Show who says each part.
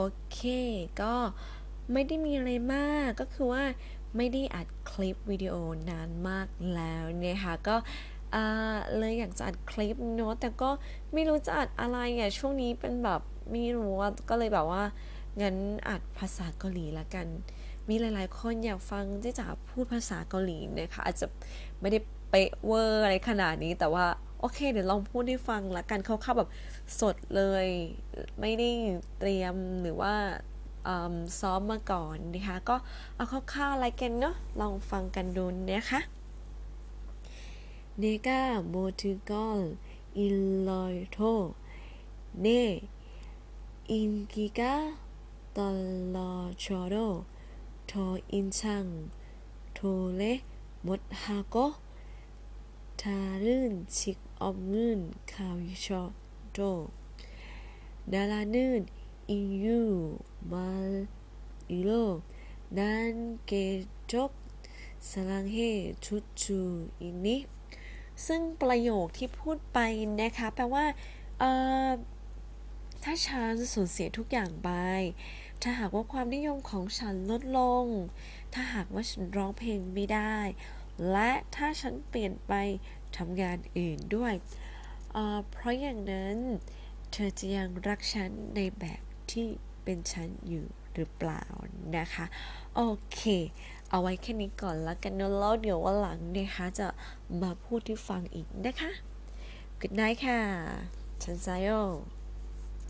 Speaker 1: โอเค ก็ไม่ได้มีอะไรมาก ก็คือว่าไม่ได้อัดคลิปวิดีโอนานมากแล้วนะคะก็เลยอยากจะอัดคลิปเนาะแต่ก็ไม่รู้จะอัดอะไรอะช่วงนี้เป็นแบบไม่รู้ว่าก็เลยแบบว่างั้นอัดภาษาเกาหลีละกัน มีหลาย ๆ คนอยากฟังที่จะพูดภาษาเกาหลีนะคะอาจจะไม่ได้เป๊ะเวอร์อะไรขนาดนี้แต่ว่า โอเค เดี๋ยวลองพูดให้ฟังละกันเขาเข้าแบบสดเลย ไม่ได้เตรียมหรือว่าซ้อมมาก่อนนะคะ ก็เอาคร่าวๆอะไรกันเนาะลองฟังกันดูนะคะเนกาโมตุกอลอิลลอยโทเนอินกิกาตลอชอโดทออินชังโทเลมดฮาโก tarın çık omnün kavşo do dalanın inyu mal ilo nan getok สลังเฮชุดชูอินิซึ่งประโยคที่พูดไปนะคะ แปลว่าถ้าฉันสูญเสียทุกอย่างไป ถ้าหากว่าความนิยมของฉันลดลง ถ้าหากว่าฉันร้องเพลงไม่ได้ และถ้าฉันเปลี่ยนไปทำงานอื่นด้วยเเพราะอย่างนั้นเธอจะยังรักฉันในแบบที่เป็นฉันอยู่หรือเปล่านะคะ โอเค เอาไว้แค่นี้ก่อนแล้วกันเนะแล้วเดี๋ยววันหลังนะคะจะมาพูดที่ฟังอีกนะคะ Good night ค่ะ ฉันไซโอ